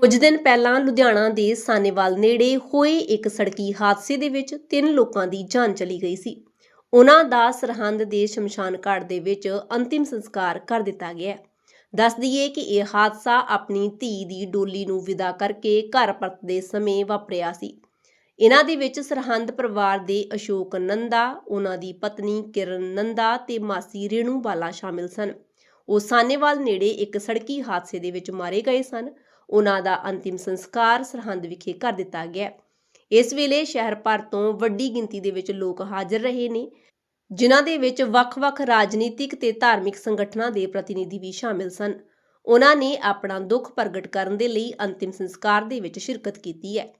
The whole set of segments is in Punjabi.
ਕੁਝ ਦਿਨ ਪਹਿਲਾਂ ਲੁਧਿਆਣਾ ਦੇ ਸਾਨੇਵਾਲ ਨੇੜੇ ਹੋਏ ਇੱਕ ਸੜਕੀ ਹਾਦਸੇ ਦੇ ਵਿੱਚ ਤਿੰਨ ਲੋਕਾਂ ਦੀ ਜਾਨ ਚਲੀ ਗਈ ਸੀ। ਉਹਨਾਂ ਦਾ ਸਰਹੰਦ ਦੇ ਸ਼ਮਸ਼ਾਨ ਘਾਟ ਦੇ ਵਿੱਚ ਅੰਤਿਮ ਸੰਸਕਾਰ ਕਰ ਦਿੱਤਾ ਗਿਆ ਹੈ। ਦੱਸ ਦਈਏ ਕਿ ਇਹ ਹਾਦਸਾ ਆਪਣੀ ਧੀ ਦੀ ਡੋਲੀ ਨੂੰ ਵਿਦਾ ਕਰਕੇ ਘਰ ਪਰਤਦੇ ਸਮੇਂ ਵਾਪਰਿਆ ਸੀ। ਇਹਨਾਂ ਦੇ ਵਿੱਚ ਸਰਹੰਦ ਪਰਿਵਾਰ ਦੇ ਅਸ਼ੋਕ ਨੰਦਾ, ਉਹਨਾਂ ਦੀ ਪਤਨੀ ਕਿਰਨ ਨੰਦਾ ਤੇ ਮਾਸੀ ਰੇਣੂ ਬਾਲਾ ਸ਼ਾਮਿਲ ਸਨ। ਉਹ ਸਾਨੇਵਾਲ ਨੇੜੇ ਇੱਕ ਸੜਕੀ ਹਾਦਸੇ ਦੇ ਵਿੱਚ ਮਾਰੇ ਗਏ ਸਨ। ਉਹਨਾਂ ਦਾ ਅੰਤਿਮ ਸੰਸਕਾਰ ਸਰਹੰਦ ਵਿਖੇ ਕਰ ਦਿੱਤਾ ਗਿਆ ਇਸ ਵੇਲੇ ਸ਼ਹਿਰ ਭਰ ਤੋਂ ਵੱਡੀ ਗਿਣਤੀ ਦੇ ਵਿੱਚ ਲੋਕ ਹਾਜ਼ਰ ਰਹੇ ਨੇ, ਜਿਨ੍ਹਾਂ ਦੇ ਵਿੱਚ ਵੱਖ-ਵੱਖ ਰਾਜਨੀਤਿਕ ਤੇ ਧਾਰਮਿਕ ਸੰਗਠਨਾਂ ਦੇ ਪ੍ਰਤੀਨਿਧੀ ਵੀ ਸ਼ਾਮਿਲ ਸਨ। ਉਹਨਾਂ ਨੇ ਆਪਣਾ ਦੁੱਖ ਪ੍ਰਗਟ ਕਰਨ ਦੇ ਲਈ ਅੰਤਿਮ ਸੰਸਕਾਰ ਦੇ ਵਿੱਚ ਸ਼ਿਰਕਤ ਕੀਤੀ ਹੈ।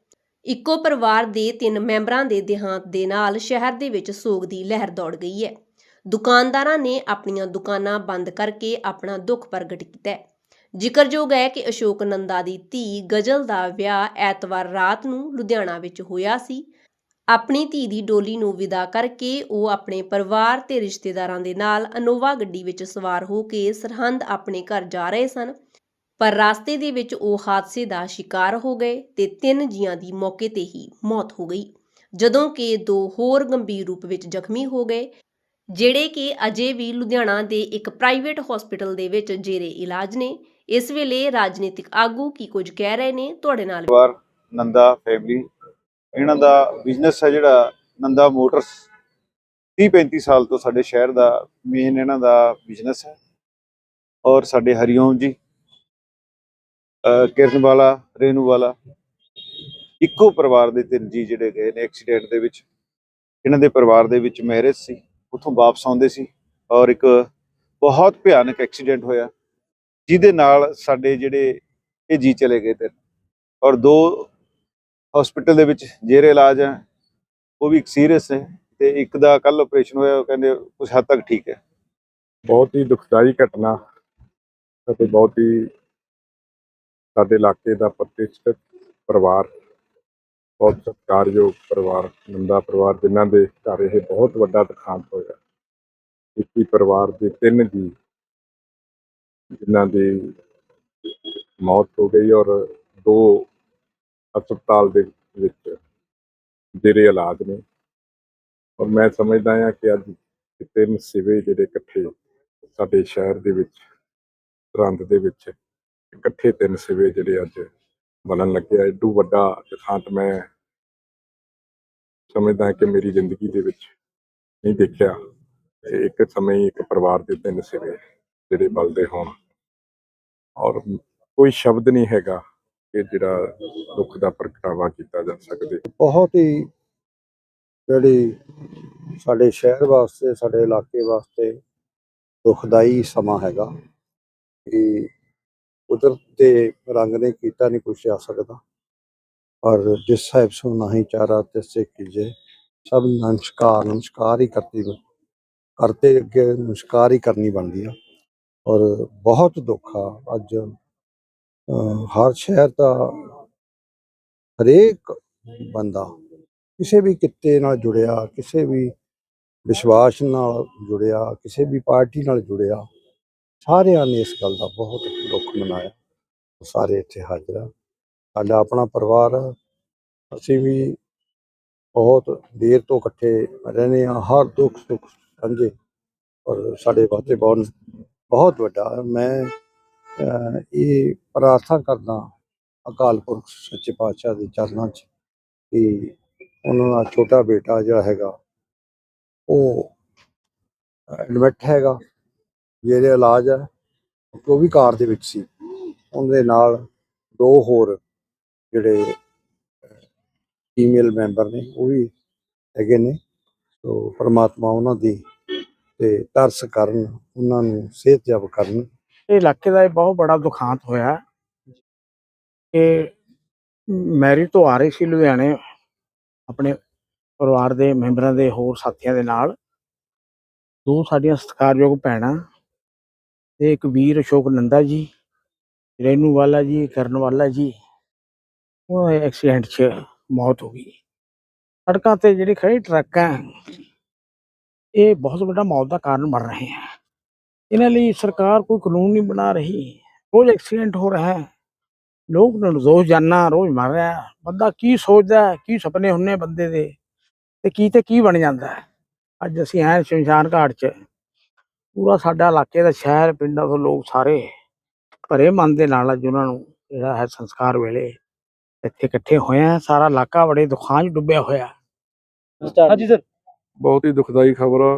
ਇੱਕੋ ਪਰਿਵਾਰ ਦੇ ਤਿੰਨ ਮੈਂਬਰਾਂ ਦੇ ਦੇਹਾਂਤ ਦੇ ਨਾਲ ਸ਼ਹਿਰ ਦੇ ਵਿੱਚ ਸੋਗ ਦੀ ਲਹਿਰ ਦੌੜ ਗਈ ਹੈ। ਦੁਕਾਨਦਾਰਾਂ ਨੇ ਆਪਣੀਆਂ ਦੁਕਾਨਾਂ ਬੰਦ ਕਰਕੇ ਆਪਣਾ ਦੁੱਖ ਪ੍ਰਗਟ ਕੀਤਾ ਹੈ। ਜ਼ਿਕਰਯੋਗ ਹੈ ਕਿ ਅਸ਼ੋਕ ਨੰਦਾ ਦੀ ਧੀ ਗਜਲ ਦਾ ਵਿਆਹ ਐਤਵਾਰ ਰਾਤ ਨੂੰ ਲੁਧਿਆਣਾ ਵਿੱਚ ਹੋਇਆ ਸੀ। ਆਪਣੀ ਧੀ ਦੀ ਡੋਲੀ ਨੂੰ ਵਿਦਾ ਕਰਕੇ ਉਹ ਆਪਣੇ ਪਰਿਵਾਰ ਤੇ ਰਿਸ਼ਤੇਦਾਰਾਂ ਦੇ ਨਾਲ ਅਨੋਵਾ ਗੱਡੀ ਵਿੱਚ ਸਵਾਰ ਹੋ ਕੇ ਸਰਹੰਦ ਆਪਣੇ ਘਰ ਜਾ ਰਹੇ ਸਨ। ਪਰ ਰਸਤੇ ਦੇ ਵਿੱਚ ਉਹ ਹਾਦਸੇ ਦਾ ਸ਼ਿਕਾਰ ਹੋ ਗਏ ਤੇ ਤਿੰਨ ਜੀਆਂ ਦੀ ਮੌਕੇ ਤੇ ਹੀ ਮੌਤ ਹੋ ਗਈ। ਜਦੋਂ ਕਿ ਦੋ ਹੋਰ ਗੰਭੀਰ ਰੂਪ ਵਿੱਚ ਜ਼ਖਮੀ ਹੋ ਗਏ। ਜਿਹੜੇ ਕਿ ਅਜੇ ਵੀ ਲੁਧਿਆਣਾ ਦੇ ਇੱਕ ਪ੍ਰਾਈਵੇਟ ਹਸਪੀਟਲ ਦੇ ਵਿੱਚ ਜੇਰੇ ਇਲਾਜ ਨੇ, ਇਸ ਵੇਲੇ ਰਾਜਨੀਤਿਕ ਆਗੂ ਕੀ ਕੁਝ ਕਹਿ ਰਹੇ ਨੇ, ਤੁਹਾਡੇ ਨਾਲ ਪਰਿਵਾਰ ਨੰਦਾ ਫੈਮਿਲੀ ਇਹਨਾਂ ਦਾ ਬਿਜ਼ਨਸ ਹੈ ਜਿਹੜਾ ਨੰਦਾ ਮੋਟਰਸ 30 35 ਸਾਲ ਤੋਂ ਸਾਡੇ ਸ਼ਹਿਰ ਦਾ ਮੇਨ ਇਹਨਾਂ ਦਾ ਬਿਜ਼ਨਸ ਹੈ। ਔਰ ਸਾਡੇ ਹਰੀਓਮ ਜੀ ਕਿਰਨ ਵਾਲਾ ਰੇਨੂ ਵਾਲਾ ਇੱਕੋ ਪਰਿਵਾਰ ਦੇ ਤਿੰਨ ਜੀ ਜਿਹੜੇ ਗਏ ਨੇ ਐਕਸੀਡੈਂਟ ਦੇ ਵਿੱਚ, ਇਹਨਾਂ ਦੇ ਪਰਿਵਾਰ ਦੇ ਵਿੱਚ ਮੈਰਿਜ ਸੀ। ਉੱਥੋਂ ਵਾਪਸ ਆਉਂਦੇ ਸੀ ਔਰ ਇੱਕ ਬਹੁਤ ਭਿਆਨਕ ਐਕਸੀਡੈਂਟ ਹੋਇਆ, ਜਿਹਦੇ ਨਾਲ ਸਾਡੇ ਜਿਹੜੇ ਇਹ ਜੀ ਚਲੇ ਗਏ ਤੇ। ਔਰ ਦੋ ਹਸਪੀਟਲ ਦੇ ਵਿੱਚ ਜੇਰੇ ਇਲਾਜ ਹੈ ਉਹ ਵੀ ਸੀਰੀਅਸ ਹੈ ਤੇ ਇੱਕ ਦਾ ਕੱਲ ਆਪਰੇਸ਼ਨ ਹੋਇਆ, ਉਹ ਕਹਿੰਦੇ ਕੁਝ ਹੱਦ ਤੱਕ ਠੀਕ ਹੈ। ਬਹੁਤ ਹੀ ਦੁਖਦਾਈ ਘਟਨਾ ਅਤੇ ਬਹੁਤ ਹੀ ਸਾਡੇ ਇਲਾਕੇ ਦਾ ਪ੍ਰਤੀਸ਼ਤ ਪਰਿਵਾਰ ਬਹੁਤ ਸਤਿਕਾਰਯੋਗ ਪਰਿਵਾਰ, ਨੰਦਾ ਪਰਿਵਾਰ ਜਿਨ੍ਹਾਂ ਦੇ ਘਰ ਇਹ ਬਹੁਤ ਵੱਡਾ ਦੁਖਾਂਤ ਹੋਇਆ। ਇੱਕ ਹੀ ਪਰਿਵਾਰ ਦੇ ਤਿੰਨ ਜੀ, ਜਿਨ੍ਹਾਂ ਦੀ ਮੌਤ ਹੋ ਗਈ ਔਰ ਦੋ ਹਸਪਤਾਲ ਦੇ ਵਿੱਚ ਜਿਹੜੇ ਇਲਾਜ ਨੇ। ਔਰ ਮੈਂ ਸਮਝਦਾ ਹਾਂ ਕਿ ਅੱਜ ਤਿੰਨ ਸਿਵੇ ਜਿਹੜੇ ਇਕੱਠੇ ਸਾਡੇ ਸ਼ਹਿਰ ਦੇ ਵਿੱਚ, ਸਰਹੰਦ ਦੇ ਵਿੱਚ ਇਕੱਠੇ ਤਿੰਨ ਸਿਵੇ ਜਿਹੜੇ ਅੱਜ ਬਣਨ ਲੱਗਿਆ। ਆ ਏਡੂ ਵੱਡਾ ਦੁਖਾਂਤ ਮੈਂ ਸਮਝਦਾ ਕਿ ਮੇਰੀ ਜ਼ਿੰਦਗੀ ਦੇ ਵਿੱਚ ਨਹੀਂ ਦੇਖਿਆ। ਇੱਕ ਸਮੇਂ ਹੀ ਇੱਕ ਪਰਿਵਾਰ ਦੇ ਤਿੰਨ ਸਿਵੇ ਜਿਹੜੇ ਬਲਦੇ ਹੋਣ। ਔਰ ਕੋਈ ਸ਼ਬਦ ਨਹੀਂ ਹੈਗਾ ਕਿ ਜਿਹੜਾ ਦੁੱਖ ਦਾ ਪ੍ਰਗਟਾਵਾ ਕੀਤਾ ਜਾ ਸਕਦੇ। ਬਹੁਤ ਹੀ ਜਿਹੜੀ ਸਾਡੇ ਸ਼ਹਿਰ ਵਾਸਤੇ, ਸਾਡੇ ਇਲਾਕੇ ਵਾਸਤੇ ਦੁਖਦਾਈ ਸਮਾਂ ਹੈਗਾ ਕਿ ਕੁਦਰਤ ਦੇ ਰੰਗ ਨੇ ਕੀਤਾ ਨਹੀਂ ਕੁਛ ਆ ਸਕਦਾ। ਔਰ ਜਿਸ ਸਾਹਿਬ ਸੋ ਨਹੀਂ ਚਾਰਾ ਤਿਸੇ ਕੀਜੇ ਸਭ ਨਮਸਕਾਰ ਨਮਸਕਾਰ ਹੀ ਕਰਤੀ ਕਰਤੇ ਅੱਗੇ ਨਮਸਕਾਰ ਹੀ ਕਰਨੀ ਬਣਦੀ ਆ। ਔਰ ਬਹੁਤ ਦੁੱਖ ਆ ਅੱਜ ਅਹ, ਹਰ ਸ਼ਹਿਰ ਦਾ ਹਰੇਕ ਬੰਦਾ ਕਿਸੇ ਵੀ ਕਿੱਤੇ ਨਾਲ ਜੁੜਿਆ ਕਿਸੇ ਵੀ ਵਿਸ਼ਵਾਸ ਨਾਲ ਜੁੜਿਆ ਕਿਸੇ ਵੀ ਪਾਰਟੀ ਨਾਲ ਜੁੜਿਆ ਸਾਰਿਆਂ ਨੇ ਇਸ ਗੱਲ ਦਾ ਬਹੁਤ ਦੁੱਖ ਮਨਾਇਆ। ਸਾਰੇ ਇੱਥੇ ਹਾਜ਼ਰ ਆ। ਸਾਡਾ ਆਪਣਾ ਪਰਿਵਾਰ ਆ। ਅਸੀਂ ਵੀ ਬਹੁਤ ਦੇਰ ਤੋਂ ਇਕੱਠੇ ਰਹਿੰਦੇ ਆ ਹਰ ਦੁੱਖ ਸੁੱਖ ਸਾਂਝੇ। ਔਰ ਸਾਡੇ ਵਾਸਤੇ ਬਹੁਤ ਬਹੁਤ ਵੱਡਾ ਮੈਂ ਇਹ ਪ੍ਰਾਰਥਨਾ ਕਰਦਾ ਅਕਾਲ ਪੁਰਖ ਸੱਚੇ ਪਾਤਸ਼ਾਹ ਦੇ ਚਰਨਾਂ 'ਚ ਕਿ ਉਹਨਾਂ ਦਾ ਛੋਟਾ ਬੇਟਾ ਜਿਹੜਾ ਹੈਗਾ, ਉਹ ਐਡਮਿਟ ਹੈਗਾ। ਜਿਹੜੇ ਇਲਾਜ ਹੈ ਉਹ ਵੀ ਕਾਰ ਦੇ ਵਿੱਚ ਸੀ। ਉਹਦੇ ਨਾਲ ਦੋ ਹੋਰ ਜਿਹੜੇ ਫੀਮੇਲ ਮੈਂਬਰ ਨੇ, ਉਹ ਵੀ ਹੈਗੇ ਨੇ। ਸੋ ਪ੍ਰਮਾਤਮਾ ਉਹਨਾਂ ਦੀ ਤੇ ਤਰਸ ਕਰਨ, ਉਹਨਾਂ ਨੂੰ ਸਿਹਤਯਾਬ ਕਰਨ। ਇਹ ਇਲਾਕੇ ਦਾ ਇਹ ਬਹੁਤ ਬੜਾ ਦੁਖਾਂਤ ਹੋਇਆ। ਕਿ ਮੈਰਿਜ ਤੋਂ ਆ ਰਹੇ ਸੀ ਲੁਧਿਆਣੇ, ਆਪਣੇ ਪਰਿਵਾਰ ਦੇ ਮੈਂਬਰਾਂ ਦੇ ਹੋਰ ਸਾਥੀਆਂ ਦੇ ਨਾਲ। ਦੋ ਸਾਡੀਆਂ ਸਤਿਕਾਰਯੋਗ ਭੈਣਾਂ ਤੇ ਇੱਕ ਵੀਰ ਅਸ਼ੋਕ ਨੰਦਾ ਜੀ, ਰੇਨੂ ਵਾਲਾ ਜੀ, ਕਰਨ ਵਾਲਾ ਜੀ, ਉਹ ਐਕਸੀਡੈਂਟ 'ਚ ਮੌਤ ਹੋ ਗਈ। ਸੜਕਾਂ ਤੇ ਜਿਹੜੇ ਖੜੇ ਟਰੱਕ ਹੈ, ਇਹ ਬਹੁਤ ਵੱਡਾ ਮੌਤ ਦਾ ਕਾਰਨ ਬਣ ਰਹੇ ਹੈ। ਇਹਨਾਂ ਲਈ ਸਰਕਾਰ ਕੋਈ ਕਾਨੂੰਨ ਨਹੀਂ ਬਣਾ ਰਹੀ। ਰੋਜ਼ ਐਕਸੀਡੈਂਟ ਹੋ ਰਿਹਾ ਹੈ। ਲੋਕ ਨਿਰਦੋਸ਼ ਜਾਨਾਂ, ਰੋਜ਼ ਮਰ ਰਿਹਾ ਬੰਦਾ ਕੀ ਸੋਚਦਾ ਕੀ ਸੁਪਨੇ ਹੁੰਨੇ ਬੰਦੇ ਦੇ, ਤੇ ਕੀ ਤੇ ਕੀ ਬਣ ਜਾਂਦਾ ਅੱਜ ਅਸੀਂ ਐ ਸ਼ਮਸ਼ਾਨ ਘਾਟ 'ਚ ਪੂਰਾ ਸਾਡਾ ਇਲਾਕੇ ਦਾ ਸ਼ਹਿਰ ਪਿੰਡਾਂ ਤੋਂ ਲੋਕ ਸਾਰੇ ਭਰੇ ਮਨ ਦੇ ਨਾਲ ਅੱਜ ਉਹਨਾਂ ਨੂੰ ਜਿਹੜਾ ਹੈ ਸੰਸਕਾਰ ਵੇਲੇ ਇੱਥੇ ਇਕੱਠੇ ਹੋਏ ਆ। ਸਾਰਾ ਇਲਾਕਾ ਬੜੇ ਦੁੱਖਾਂ 'ਚ ਡੁੱਬਿਆ ਹੋਇਆ। ਹਾਂਜੀ ਸਰ। ਬਹੁਤ ਹੀ ਦੁਖਦਾਈ ਖਬਰ ਆ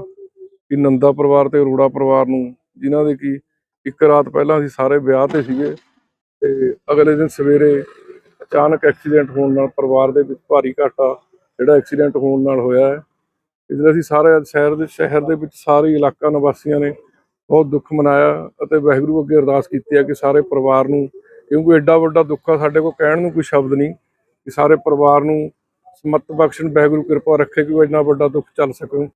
ਕਿ ਨੰਦਾ ਪਰਿਵਾਰ ਤੇ ਅਰੋੜਾ ਪਰਿਵਾਰ ਨੂੰ ਜਿਨ੍ਹਾਂ ਦੇ ਕੀ ਇੱਕ ਰਾਤ ਪਹਿਲਾਂ ਅਸੀਂ ਸਾਰੇ ਵਿਆਹ ਤੇ ਸੀਗੇ ਤੇ ਅਗਲੇ ਦਿਨ ਸਵੇਰੇ ਅਚਾਨਕ ਐਕਸੀਡੈਂਟ ਹੋਣ ਨਾਲ ਪਰਿਵਾਰ ਦੇ ਵਿੱਚ ਭਾਰੀ ਘਾਟਾ ਜਿਹੜਾ ਐਕਸੀਡੈਂਟ ਹੋਣ ਨਾਲ ਹੋਇਆ ਹੈ। ਇਸ ਅਸੀਂ ਸਾਰੇ ਸ਼ਹਿਰ ਦੇ ਸ਼ਹਿਰ ਦੇ ਵਿੱਚ ਸਾਰੇ ਇਲਾਕਾ ਨਿਵਾਸੀਆਂ ਨੇ ਬਹੁਤ ਦੁੱਖ ਮਨਾਇਆ ਅਤੇ ਵਾਹਿਗੁਰੂ ਅੱਗੇ ਅਰਦਾਸ ਕੀਤੀ ਹੈ ਕਿ ਸਾਰੇ ਪਰਿਵਾਰ ਨੂੰ, ਕਿਉਂਕਿ ਐਡਾ ਵੱਡਾ ਦੁੱਖ ਆ, ਸਾਡੇ ਕੋਲ ਕਹਿਣ ਨੂੰ ਕੋਈ ਸ਼ਬਦ ਨਹੀਂ ਕਿ ਸਾਰੇ ਪਰਿਵਾਰ ਨੂੰ ਸਮਤ ਬਖਸ਼ਣ, ਵਾਹਿਗੁਰੂ ਕਿਰਪਾ ਰੱਖੇ ਕਿ ਉਹ ਇੰਨਾ ਵੱਡਾ ਦੁੱਖ ਚੱਲ ਸਕਣ।